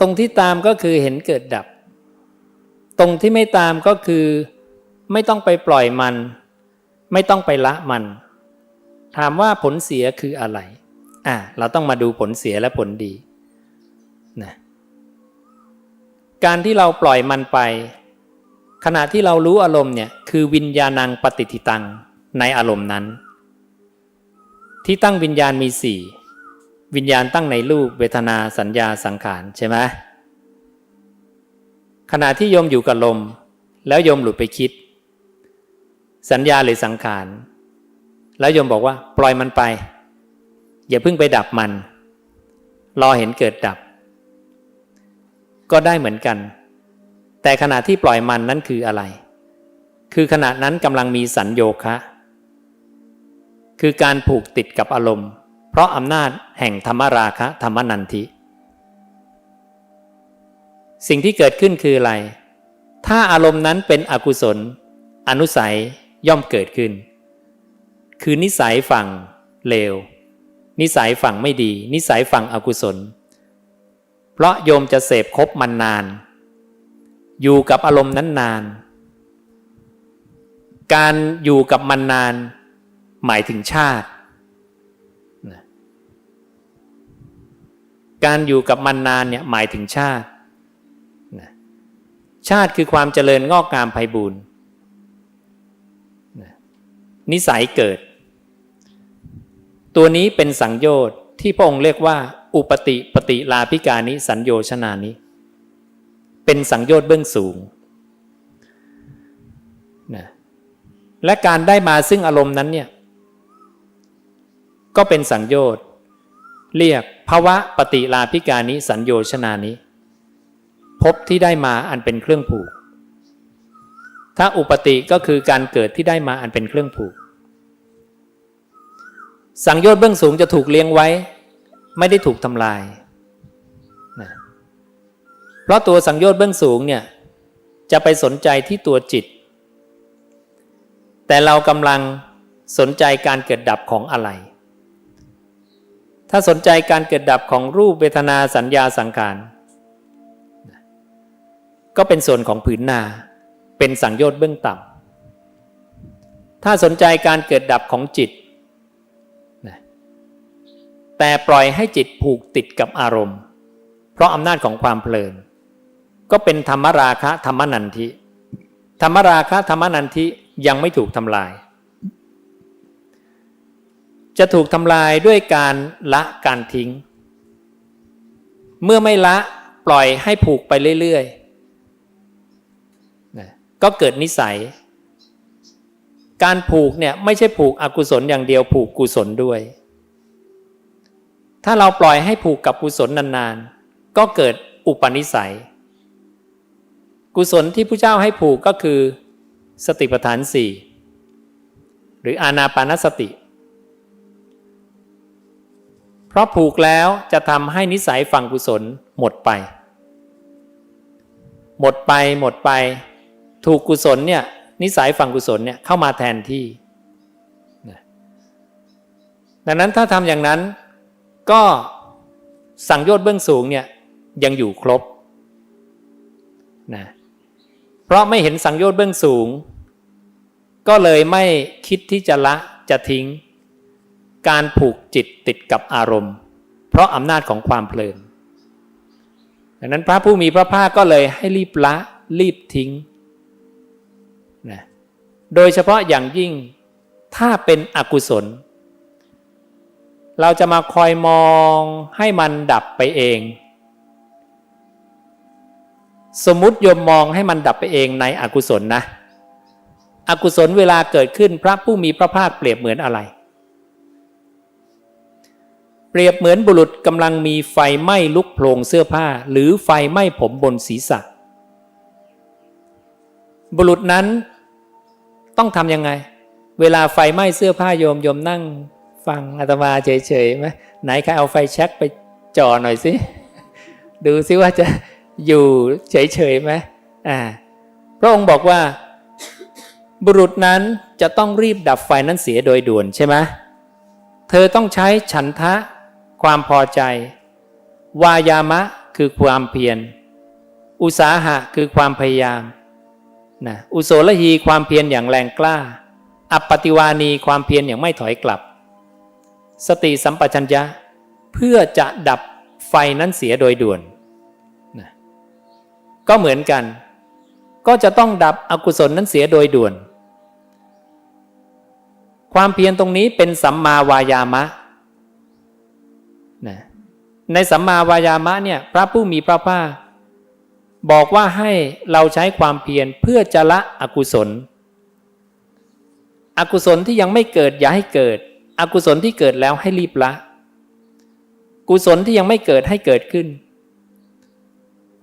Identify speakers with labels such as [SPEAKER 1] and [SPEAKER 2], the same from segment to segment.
[SPEAKER 1] ตรงที่ตามก็คือเห็นเกิดดับ ตรงที่ไม่ตามก็คือ ไม่ต้องไปปล่อยมัน ไม่ต้องไปละมัน ถามว่าผลเสียคืออะไรอะเราต้องมาดูผลเสียและผลดีนะการที่เราปล่อยมันไป ขณะที่เรารู้อารมณ์เนี่ยคือวิญญาณังปฏิทิตังในอารมณ์นั้น ที่ตั้งวิญญาณมีสี่ วิญญาณตั้งในรูปเวทนาสัญญาสังขารใช่ไหมขณะที่โยมอยู่กับลม แล้วโยมหลุดไปคิด สัญญาหรือสังขาร แล้วโยมบอกว่า ปล่อยมันไป อย่าเพิ่งไปดับมัน รอเห็นเกิดดับ ก็ได้เหมือนกัน แต่ขณะที่ปล่อยมันนั้นคืออะไร คือขณะนั้นกำลังมีสัญโยคะ คือการผูกติดกับอารมณ์ ราะอำนาจแห่งธรรมราคะธรรมนันทิ สิ่งที่เกิดขึ้นคืออะไร ถ้าอารมณ์นั้นเป็นอกุศล อนุสัยย่อมเกิดขึ้น คือนิสัยฝั่งเลว นิสัยฝั่งไม่ดี นิสัยฝั่งอกุศล เพราะโยมจะเสพคบมันนาน อยู่กับอารมณ์นั้นนาน การอยู่กับมันนาน หมายถึงชาติ การอยู่กับมันนานเนี่ยหมายถึงชาติ ชาติคือความเจริญงอกงามไพบูรณ์นิสัยเกิด ตัวนี้เป็นสังโยชน์ที่พระองค์เรียกว่า อุปติปฏิลาภิกานิสัญโยชนานิเป็นสังโยชน์เบื้องสูงนะและการได้มาซึ่งอารมณ์นั้นเนี่ยก็เป็นสังโยชน์ เรียกภาวะปฏิลาภิกานิสัญโยชนานิพบที่ได้มาอันเป็นเครื่องผูก ถ้าอุปติก็คือการเกิดที่ได้มาอันเป็นเครื่องผูก สังโยชน์เบื้องสูงจะถูกเลี้ยงไว้ ไม่ได้ถูกทำลายนะเพราะตัวสังโยชน์เบื้องสูงเนี่ยจะไปสนใจที่ตัวจิต แต่เรากำลังสนใจการเกิดดับของอะไร ถ้าสนใจการเกิดดับของรูปเวทนาสัญญาสังขาร ก็เป็นส่วนของผืนนา เป็นสังโยชน์เบื้องต่ำถ้าสนใจการเกิดดับของจิต แต่ปล่อยให้จิตผูกติดกับอารมณ์ เพราะอำนาจของความเพลิน ก็เป็นธรรมราคะธรรมนันทิธรรมราคะธรรมนันทิยังไม่ถูกทำลาย จะถูกทำลายด้วยการละการทิ้ง เมื่อไม่ละปล่อยให้ผูกไปเรื่อยๆก็เกิดนิสัย การผูกเนี่ยไม่ใช่ผูกอกุศลอย่างเดียวผูกกุศลด้วย ถ้าเราปล่อยให้ผูกกับกุศลนานๆ ก็เกิดอุปนิสัย กุศลที่พระเจ้าให้ผูกก็คือ สติปัฏฐานสี่หรืออานาปานสติ ราะผูกแล้วจะทำให้นิสัยฝั่งกุศลหมดไป หมดไปหมดไป ถูกกุศลเนี่ยนิสัยฝั่งกุศลเนี่ยเข้ามาแทนที่ ดังนั้นถ้าทำอย่างนั้นก็สังโยชน์เบื้องสูงเนี่ยยังอยู่ครบนะเพราะไม่เห็นสังโยชน์เบื้องสูง ก็เลยไม่คิดที่จะละจะทิ้ง การผูกจิตติดกับอารมณ์ เพราะอำนาจของความเพลินดังนั้นพระผู้มีพระภาคก็เลยให้รีบละรีบทิ้งนะโดยเฉพาะอย่างยิ่งถ้าเป็นอกุศล เราจะมาคอยมองให้มันดับไปเอง สมมติโยมมองให้มันดับไปเองในอกุศลนะ อกุศลเวลาเกิดขึ้นพระผู้มีพระภาคเปรียบเหมือนอะไร เปรียบเหมือนบุรุษกำลังมีไฟไหม้ลุกโผลงเสื้อผ้า หรือไฟไหม้ผมบนศีรษะ บุรุษนั้นต้องทำยังไง เวลาไฟไหม้เสื้อผ้าโยมโยมนั่งฟังอาตมาเฉยๆไหมไหนใครเอาไฟแช็กไปจ่อหน่อยสิดูซิว่าจะอยู่เฉยๆไหมอ่าพระองค์บอกว่า บุรุษนั้นจะต้องรีบดับไฟนั้นเสียโดยด่วนใช่ไหมเธอต้องใช้ฉันทะ ความพอใจ วายามะคือความเพียร อุสาหะคือความพยายามนะอุโสลหีความเพียรอย่างแรงกล้า อัปปติวานีความเพียรอย่างไม่ถอยกลับ สติสัมปชัญญะ เพื่อจะดับไฟนั้นเสียโดยด่วนนะก็เหมือนกัน ก็จะต้องดับอกุศลนั้นเสียโดยด่วน ความเพียรตรงนี้เป็นสัมมาวายามะ ในสัมมาวายามะเนี่ยพระผู้มีพระภาคบอกว่าให้เราใช้ความเพียรเพื่อจะละอกุศล อกุศลที่ยังไม่เกิดอย่าให้เกิด อกุศลที่เกิดแล้วให้รีบละ กุศลที่ยังไม่เกิดให้เกิดขึ้น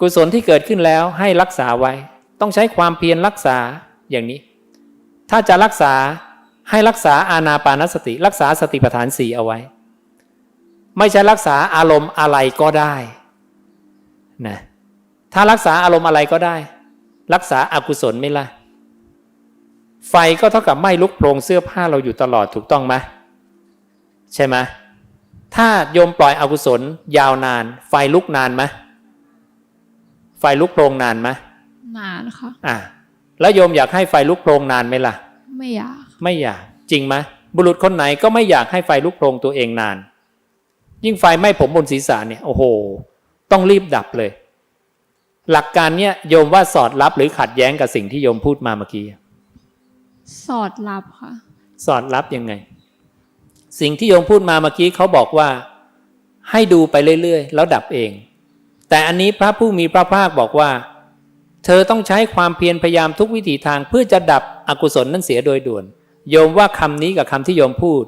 [SPEAKER 1] กุศลที่เกิดขึ้นแล้วให้รักษาไว้ ต้องใช้ความเพียรรักษาอย่างนี้ ถ้าจะรักษาให้รักษาอานาปานสติ รักษาสติปัฏฐานสี่เอาไว้ ไม่ใช่รักษาอารมณ์อะไรก็ได้นะถ้ารักษาอารมณ์อะไรก็ได้ รักษาอากุศลไม่ล่ะไฟก็เท่ากับไหม้ลุกโพรงเสื้อผ้าเราอยู่ตลอดถูกต้องไหมใช่ไหมถ้าโยมปล่อยอกุศลยาวนาน ไฟลุกนานไหมไฟลุกโพรงนานไหม
[SPEAKER 2] นานค่ะ
[SPEAKER 1] อะแล้วโยมอยากให้ไฟลุกโพรงนานไหมล่ะ
[SPEAKER 2] ไม่อยาก
[SPEAKER 1] ไม่อยาก จริงไหมบุรุษคนไหนก็ไม่อยากให้ไฟลุกโพรงตัวเองนาน ยิ่งไฟไหม้ผมบนศีรษะเนี่ยโอ้โห ต้องรีบดับเลย หลักการเนี่ยโยมว่าสอดรับหรือขัดแย้งกับสิ่งที่โยมพูดมาเมื่อกี้
[SPEAKER 2] สอดรับค่ะ
[SPEAKER 1] สอดรับยังไง สิ่งที่โยมพูดมาเมื่อกี้เขาบอกว่า ให้ดูไปเรื่อยๆ แล้วดับเอง แต่อันนี้พระผู้มีพระภาคบอกว่า เธอต้องใช้ความเพียรพยายามทุกวิถีทางเพื่อจะดับอกุศลนั้นเสียโดยด่วน โยมว่าคำนี้กับคำที่โยมพูด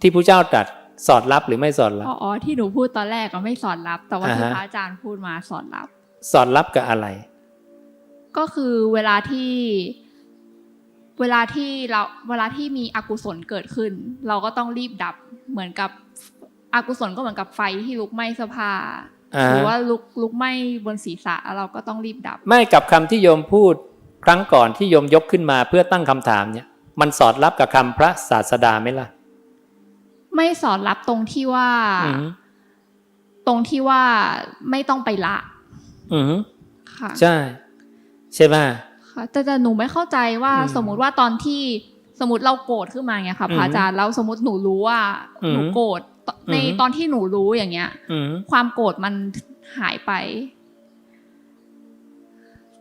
[SPEAKER 1] ที่พระเจ้าตรัส สอดรับหรือไม่สอดรับ
[SPEAKER 2] อ๋ออ๋อที่หนูพูดตอนแรกก็ไม่สอดรับ แต่ว่าที่
[SPEAKER 1] อ่าฮะ
[SPEAKER 2] พระอาจารย์พูดมาสอดรับ
[SPEAKER 1] สอดรับกับอะไร
[SPEAKER 2] ก็คือเวลาที่ เวลาที่เราเวลาที่มีอกุศลเกิดขึ้น เราก็ต้องรีบดับเหมือนกับอกุศลก็เหมือนกับไฟที่ลุกไหม้เสื้อผ้า
[SPEAKER 1] อ่า
[SPEAKER 2] หรือว่าลุกลุกไหม้บนศีรษะเราก็ต้องรีบดับ
[SPEAKER 1] ไม่กับคำที่โยมพูดครั้งก่อนที่โยมยกขึ้นมาเพื่อตั้งคำถามเนี่ย มันสอดรับกับคำพระศาสดาไหมล่ะ
[SPEAKER 2] ไม่สอดรับตรงที่ว่า
[SPEAKER 1] อือหือ
[SPEAKER 2] ตรงที่ว่าไม่ต้องไปละ
[SPEAKER 1] อือหือ
[SPEAKER 2] ค่ะ
[SPEAKER 1] ใช่ ใช่ไหม
[SPEAKER 2] ค่ะแต่แต่หนูไม่เข้าใจว่า
[SPEAKER 1] อืม
[SPEAKER 2] สมมุติว่าตอนที่สมมติเราโกรธขึ้นมาเงี้ยค่ะ
[SPEAKER 1] อืม
[SPEAKER 2] พระอาจารย์แล้วสมมติหนูรู้ว่า
[SPEAKER 1] อืม
[SPEAKER 2] หนูโกรธใน
[SPEAKER 1] อืม
[SPEAKER 2] ตอนที่หนูรู้อย่างเงี้ย
[SPEAKER 1] อือหือ
[SPEAKER 2] ความโกรธมันหายไป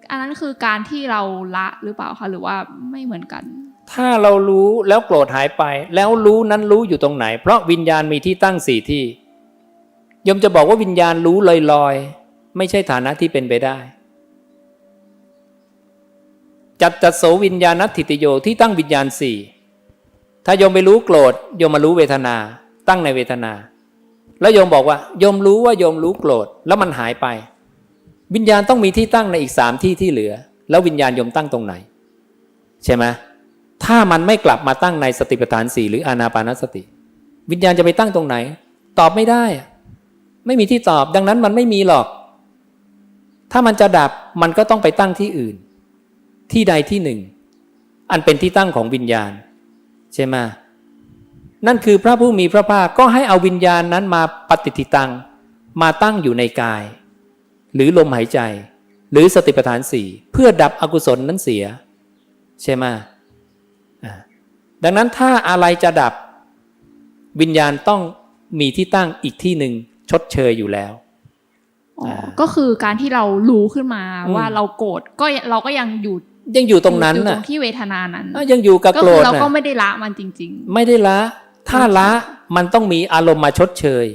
[SPEAKER 2] อันนั้นคือการที่เราละหรือเปล่าคะหรือว่าไม่เหมือนกัน
[SPEAKER 1] ถ้าเรารู้แล้วโกรธหายไป แล้วรู้นั้นรู้อยู่ตรงไหน เพราะวิญญาณมีที่ตั้งสี่ที่ยมจะบอกว่าวิญญาณรู้ลอยๆไม่ใช่ฐานะที่เป็นไปได้ จัดจัดโสวิญญาณัตถิติโยที่ตั้งวิญญาณสี่ถ้ายมไปรู้โกรธยมมารู้เวทนา ตั้งในเวทนา แล้วยมบอกว่า ยมรู้ว่ายมรู้โกรธแล้วมันหายไป วิญญาณต้องมีที่ตั้งในอีกสามที่ที่เหลือ แล้ววิญญาณยมตั้งตรงไหน ใช่ไหม ถ้ามันไม่กลับมาตั้งในสติปัฏฐานสี่หรืออานาปานสติ วิญญาณจะไปตั้งตรงไหน ตอบไม่ได้ ไม่มีที่ตอบ ดังนั้นมันไม่มีหรอก ถ้ามันจะดับมันก็ต้องไปตั้งที่อื่น ที่ใดที่หนึ่ง อันเป็นที่ตั้งของวิญญาณ ใช่ไหมนั่นคือพระผู้มีพระภาคก็ให้เอาวิญญาณนั้นมาปฏิทิตัง มาตั้งอยู่ในกาย หรือลมหายใจ หรือสติปัฏฐานสี่เพื่อดับอกุศลนั้นเสีย ใช่ไหม ดังนั้นถ้าอะไรจะดับ วิญญาณต้องมีที่ตั้งอีกที่หนึ่งชดเชยอยู่แล้ว
[SPEAKER 2] อ๋อ
[SPEAKER 1] อ่า
[SPEAKER 2] ก็คือการที่เรารู้ขึ้นมา
[SPEAKER 1] อืม
[SPEAKER 2] ว่าเราโกรธก็เราก็ยังอยู่
[SPEAKER 1] ยังอยู่ตรงนั้น
[SPEAKER 2] อยู่ตร
[SPEAKER 1] น่ะ
[SPEAKER 2] งที่เวทนานั้น
[SPEAKER 1] อะยังอยู่กับ
[SPEAKER 2] ก็
[SPEAKER 1] โกร
[SPEAKER 2] คือ
[SPEAKER 1] ธ
[SPEAKER 2] เราก็
[SPEAKER 1] น่ะ
[SPEAKER 2] ไม่ได้ละมันจริง
[SPEAKER 1] ไม่ได้ละ ถ้าละมันต้องมีอารมณ์มาชดเชย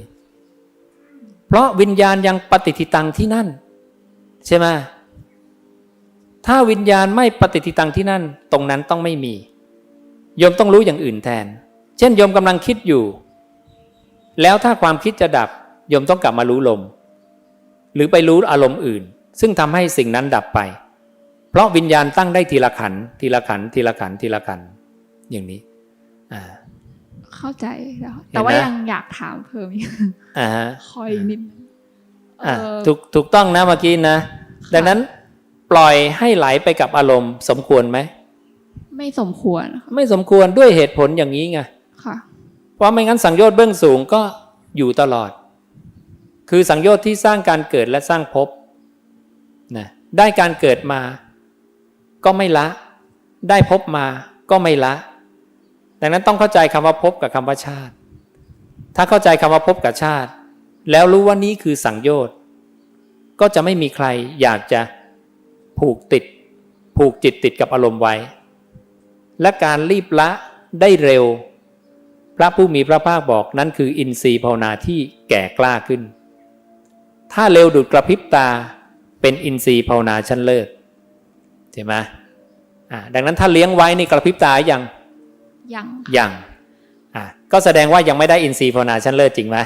[SPEAKER 1] เพราะวิญญาณยังปฏิทิตังที่นั่น ใช่ไหมถ้าวิญญาณไม่ปฏิทิตังที่นั่น ตรงนั้นต้องไม่มี โยมต้องรู้อย่างอื่นแทน เช่นโยมกำลังคิดอยู่ แล้วถ้าความคิดจะดับโยมต้องกลับมารู้ลม หรือไปรู้อารมณ์อื่น ซึ่งทำให้สิ่งนั้นดับไป เพราะวิญญาณตั้งได้ทีละขันธ์ทีละขันธ์ทีละขันธ์ทีละขันธ์อย่างนี้อ่า
[SPEAKER 2] ๆเข้าใจแล้วแต่ว่า
[SPEAKER 1] เห็นไหม
[SPEAKER 2] ยังอยากถามเพิ่มอีก
[SPEAKER 1] อ่าฮะ
[SPEAKER 2] คอยนิดนึง
[SPEAKER 1] อะ
[SPEAKER 2] เออ
[SPEAKER 1] ถูกถูกต้องนะเมื่อกี้นะ ดังนั้นปล่อยให้ไหลไปกับอารมณ์สมควรไหม
[SPEAKER 2] ไม่สมควรค่ะ
[SPEAKER 1] ไม่สมควรด้วยเหตุผลอย่างนี้ไง
[SPEAKER 2] ค่ะ
[SPEAKER 1] เพราะไม่งั้นสังโยชน์เบื้องสูงก็อยู่ตลอด คือสังโยชน์ที่สร้างการเกิดและสร้างภพนะได้การเกิดมา ก็ไม่ละ ได้ภพมาก็ไม่ละ ดังนั้นต้องเข้าใจคำว่าภพกับคำว่าชาติ ถ้าเข้าใจคำว่าภพกับชาติ แล้วรู้ว่านี้คือสังโยชน์ก็จะไม่มีใครอยากจะผูกติด ผูกจิตติดกับอารมณ์ไว้ และการรีบละได้เร็ว พระผู้มีพระภาคบอกนั่นคืออินทรีย์ภาวนาที่แก่กล้าขึ้น ถ้าเร็วดุดกระพริบตาเป็นอินทรีย์ภาวนาชั้นเลิศใช่ไหมอ่าดังนั้นถ้าเลี้ยงไว้ในกระพริบตายัง
[SPEAKER 2] ยัง
[SPEAKER 1] ยังอ่าก็แสดงว่ายังไม่ได้อินทรีย์ภาวนาชั้นเลิศจริงไหม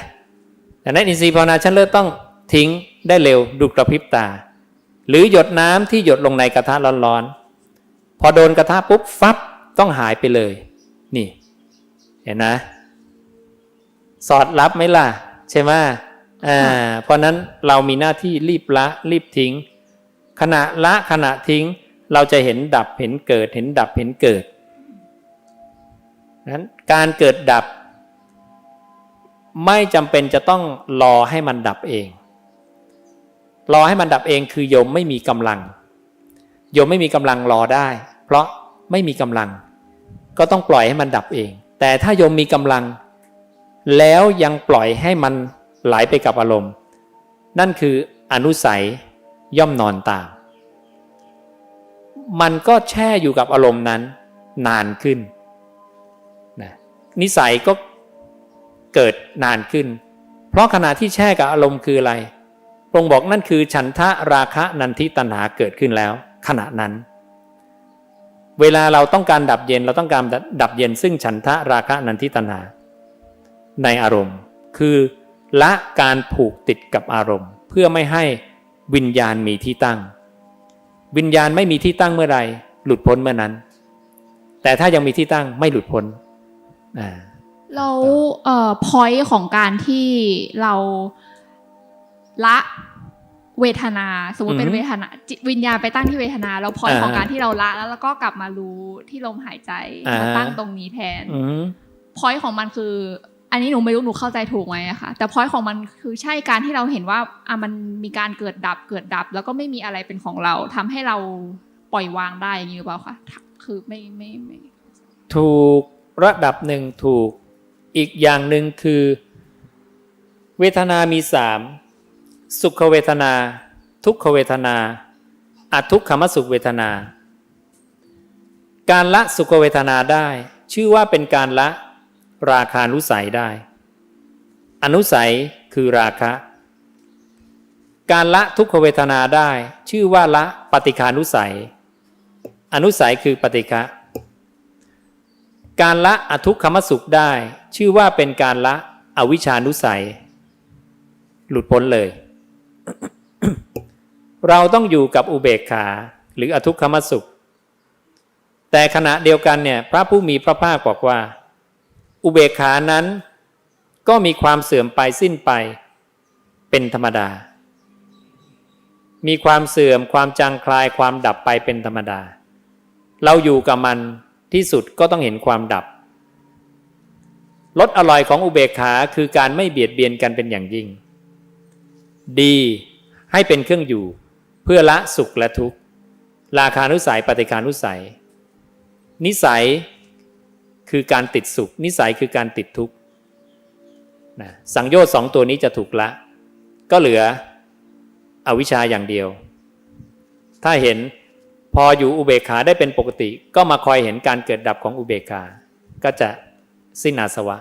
[SPEAKER 1] ดังนั้นอินทรีย์ภาวนาชั้นเลิศต้องทิ้งได้เร็วดุดกระพริบตา หรือหยดน้ำที่หยดลงในกระทะร้อนๆพอโดนกระทะปุ๊บฟับ ต้องหายไปเลย นี่ เห็นนะ สอดรับไหมล่ะ ใช่ไหมอ่า เพราะนั้นเรามีหน้าที่รีบละ รีบทิ้ง ขณะละขณะทิ้ง เราจะเห็นดับเห็นเกิด เห็นดับเห็นเกิดนั้นการเกิดดับ ไม่จำเป็นจะต้องรอให้มันดับเอง รอให้มันดับเองคือโยมไม่มีกำลังโยมไม่มีกำลังรอได้ เพราะไม่มีกำลัง ก็ต้องปล่อยให้มันดับเอง แต่ถ้าโยมมีกำลัง แล้วยังปล่อยให้มันไหลไปกับอารมณ์ นั่นคืออนุสัยย่อมนอนตาม มันก็แช่อยู่กับอารมณ์นั้น นานขึ้นนะนิสัยก็เกิดนานขึ้น เพราะขณะที่แช่กับอารมณ์คืออะไรพระองค์บอกนั่นคือฉันทะราคะนันทิตัณหาเกิดขึ้นแล้ว ขณะนั้น เวลาเราต้องการดับเย็นเราต้องการดับเย็นซึ่งฉันทะราคะนันทิตัณหาในอารมณ์ คือละการผูกติดกับอารมณ์ เพื่อไม่ให้วิญญาณมีที่ตั้ง วิญญาณไม่มีที่ตั้งเมื่อไรหลุดพ้นเมื่อนั้น แต่ถ้ายังมีที่ตั้งไม่หลุดพ้นอ่า
[SPEAKER 2] แล้วเอ่อพอยต์ของการที่เราละ เวทนา สมมติเป็น
[SPEAKER 1] อือฮึ
[SPEAKER 2] เวทนาจิตวิญญาณไปตั้งที่เวทนาแล้วพอยต์
[SPEAKER 1] อ่า
[SPEAKER 2] ของการที่เราละแล้วเราก็กลับมารู้ที่ลมหายใจ
[SPEAKER 1] อ่าม
[SPEAKER 2] มาตั้งตรงนี้แทน
[SPEAKER 1] อืม
[SPEAKER 2] พอยต์ของมันคือ อันนี้หนูไม่รู้หนูเข้าใจถูกไหมอะค่ะ แต่พอยต์ของมันคือใช่การที่เราเห็นว่าอะมันมีการเกิดดับเกิดดับ แล้วก็ไม่มีอะไรเป็นของเราทำให้เราปล่อยวางได้อย่างนี้หรือเปล่าคะคือไม่ไม่ไม่
[SPEAKER 1] ถูกระดับหนึ่งถูก อีกอย่างหนึ่งคือ เวทนามีสาม สุขเวทนา ทุกขเวทนาอัทุกขมสุขเวทนา การละสุขเวทนาได้ ชื่อว่าเป็นการละราคานุสัยได้ อนุสัยคือราคะ การละทุกขเวทนาได้ ชื่อว่าละปฏิคานุสัย อนุสัยคือปฏิฆะการละอทุกขมสุขได้ ชื่อว่าเป็นการละอวิชานุสัย หลุดพ้นเลย เราต้องอยู่กับอุเบกขา หรืออทุกขมสุข แต่ขณะเดียวกันเนี่ยพระผู้มีพระภาคบอกว่า อุเบกขานั้นก็มีความเสื่อมไปสิ้นไปเป็นธรรมดา มีความเสื่อมความจางคลายความดับไปเป็นธรรมดา เราอยู่กับมันที่สุดก็ต้องเห็นความดับรสอร่อยของอุเบกขาคือการไม่เบียดเบียนกันเป็นอย่างยิ่ง ดีให้เป็นเครื่องอยู่ เพื่อละสุขและทุกข์ ราคานุสัยปฏิคานุสัย นิสัยคือการติดสุข นิสัยคือการติดทุกข์นะสังโยชน์สองตัวนี้จะถูกละ ก็เหลืออวิชชาอย่างเดียว ถ้าเห็นพออยู่อุเบกขาได้เป็นปกติ ก็มาคอยเห็นการเกิดดับของอุเบกขา ก็จะสิ้นอาสวะ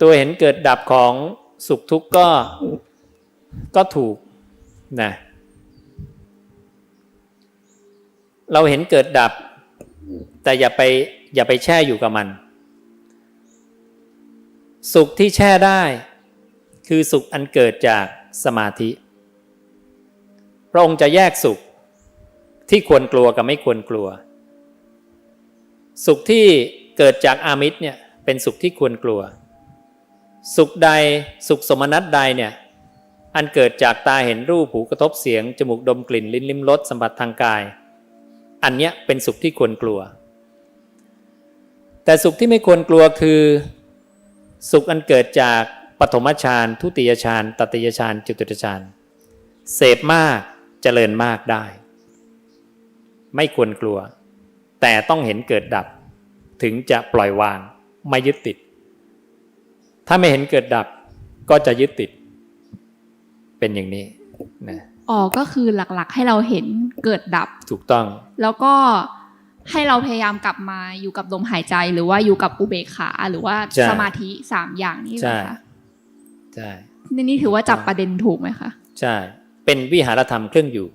[SPEAKER 1] ตัวเห็นเกิดดับของสุขทุกข์ก็ ก็ถูกนะเราเห็นเกิดดับ แต่อย่าไปอย่าไปแช่อยู่กับมัน สุขที่แช่ได้ คือสุขอันเกิดจากสมาธิ พระองค์จะแยกสุขที่ควรกลัวกับไม่ควรกลัว สุขที่เกิดจากอามิตรเนี่ยเป็นสุขที่ควรกลัว สุขใดสุขสมนัตใดเนี่ย อันเกิดจากตาเห็นรูปหูกระทบเสียง จมูกดมกลิ่นลิ้นลิ้มรสสัมผัสทางกาย อันเนี้ยเป็นสุขที่ควรกลัว แต่สุขที่ไม่ควรกลัวคือ สุขอันเกิดจากปฐมฌานทุติยฌานตติยฌานจตุตฌานเสพมากเจริญมากได้ ไม่ควรกลัว แต่ต้องเห็นเกิดดับ ถึงจะปล่อยวาง ไม่ยึดติด ถ้าไม่เห็นเกิดดับก็จะยึดติด เป็นอย่างนี้นะ
[SPEAKER 2] อ๋อก็คือหลักๆ ให้เราเห็นเกิดดับ
[SPEAKER 1] ถูกต้อง
[SPEAKER 2] แล้วก็ให้เราพยายามกลับมาอยู่กับลมหายใจหรือว่าอยู่กับอุเบกขาหรือว่า
[SPEAKER 1] ใช่
[SPEAKER 2] สมาธิสามอย่างนี้เหร
[SPEAKER 1] ใช่
[SPEAKER 2] อคะ
[SPEAKER 1] ใช่
[SPEAKER 2] นี่นี่ถือว่าจับประเด็นถูกไหมคะ
[SPEAKER 1] ใช่ เป็นวิหารธรรมเครื่องอยู่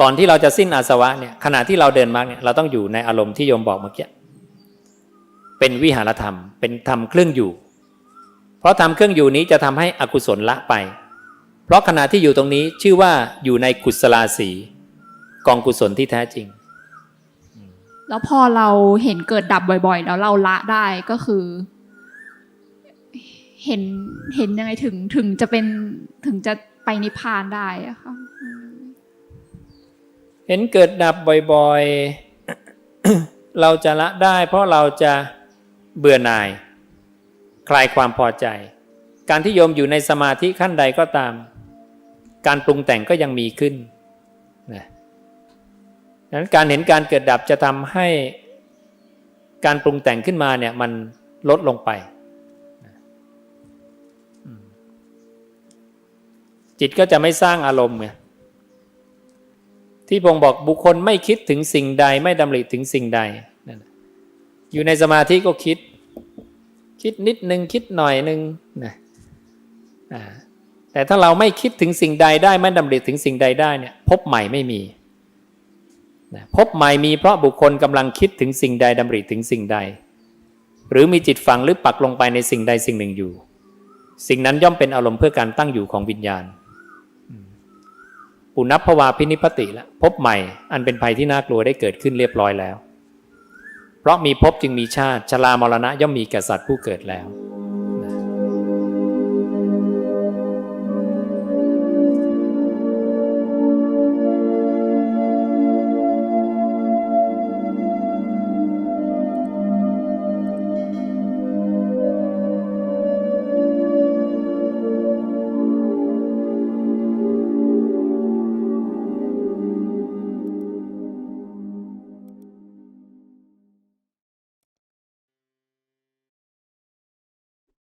[SPEAKER 1] ก่อนที่เราจะสิ้นอาสวะเนี่ยขณะที่เราเดินมรรคเนี่ยเราต้องอยู่ในอารมณ์ที่โยมบอกเมื่อกี้เป็นวิหารธรรม เป็นธรรมเครื่องอยู่ เพราะธรรมเครื่องอยู่นี้จะทำให้อกุศลละไป เพราะขณะที่อยู่ตรงนี้ชื่อว่าอยู่ในกุศลาสีกองกุศลที่แท้จริง
[SPEAKER 2] แล้วพอเราเห็นเกิดดับบ่อยๆ แล้วเราละได้ก็คือ เห็นเห็นยังไงถึงถึงจะเป็นถึงจะไปนิพพานได้อะค่ะอืม
[SPEAKER 1] เห็นเกิดดับบ่อยๆ เราจะละได้ เพราะเราจะเบื่อหน่าย คลายความพอใจ การที่โยมอยู่ในสมาธิขั้นใดก็ตาม การปรุงแต่งก็ยังมีขึ้นนะดังนั้นการเห็นการเกิดดับจะทำให้การปรุงแต่งขึ้นมาเนี่ยมันลดลงไป จิตก็จะไม่สร้างอารมณ์ไงที่พงศ์บอกบุคคลไม่คิดถึงสิ่งใดไม่ดำริถึงสิ่งใด อยู่ในสมาธิก็คิด คิดนิดนึงคิดหน่อยนึงนะอ่า แต่ถ้าเราไม่คิดถึงสิ่งใดได้ไม่ดำริถึงสิ่งใดได้เนี่ยพบใหม่ไม่มีนะพบใหม่มีเพราะบุคคลกำลังคิดถึงสิ่งใดดำริถึงสิ่งใด หรือมีจิตฝังหรือปักลงไปในสิ่งใดสิ่งหนึ่งอยู่ สิ่งนั้นย่อมเป็นอารมณ์เพื่อการตั้งอยู่ของวิญญาณปุณพภวาพินิพติแล้วพบใหม่อันเป็นภัยที่น่ากลัวได้เกิดขึ้นเรียบร้อยแล้ว เพราะมีภพจึงมีชาติชรามรณะย่อมมีแก่สัตว์ผู้เกิดแล้ว